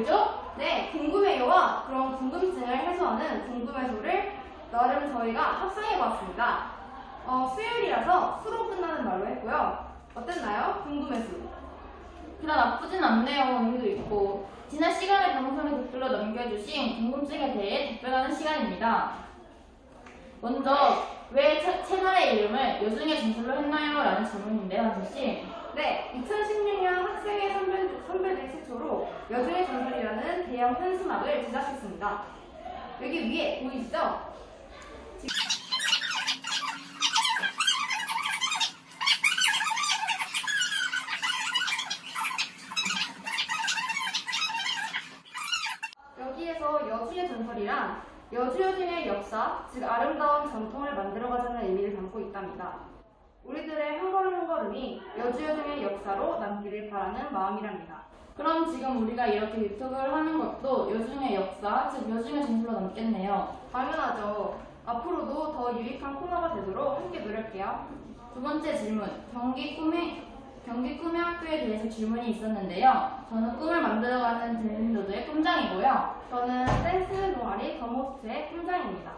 울죠? 네, 궁금해요와 그런 궁금증을 해소하는 궁금해소를 나름 저희가 합성해보았습니다. 어, 수요일이라서 수로 끝나는 말로 했고요. 어땠나요? 궁금해소. 그냥 나쁘진 않네요. 의미도 있고. 지난 시간에 방송에 댓글로 남겨주신 궁금증에 대해 답변하는 시간입니다. 먼저 왜 채, 채널의 이름을 여중의 전설로 했나요? 라는 질문인데요, 사토씨. 네, 2016년 학생회 선배, 선배들 최초로 여중의 전설이라는 대형 현수막을 제작했습니다. 여기 위에 보이시죠? 여기에서 여주의 전설이란 여주여중의 역사, 즉 아름다운 전통을 만들어가자는 의미를 담고 있답니다. 우리들의 한걸 걸음이 여주여중의 역사로 남기를 바라는 마음이랍니다. 그럼 지금 우리가 이렇게 유튜브를 하는 것도 여중의 역사, 즉 여중의 전설로 남겠네요. 당연하죠. 앞으로도 더 유익한 코너가 되도록 함께 노력해요. 두 번째 질문. 경기 꿈의 경기 꿈의 학교에 대해서 질문이 있었는데요. 저는 꿈을 만들어가는 드림도드의 꿈장이고요. 저는 댄스 동아리 더모스트의 팀장입니다.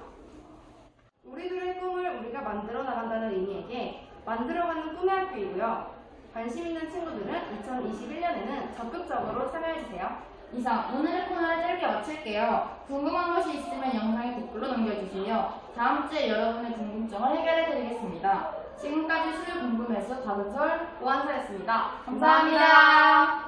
우리들의 꿈을 우리가 만들어 나간다는 의미에게 만들어가는 꿈의 학교이고요. 관심 있는 친구들은 2021년에는 적극적으로 참여해주세요. 이상 오늘의 코너를 짧게 마칠게요. 궁금한 것이 있으면 영상에 댓글로 남겨주세요. 다음 주에 여러분의 궁금증을 해결해드리겠습니다. 지금까지 수요 궁금해서 다은설 오한사였습니다. 감사합니다.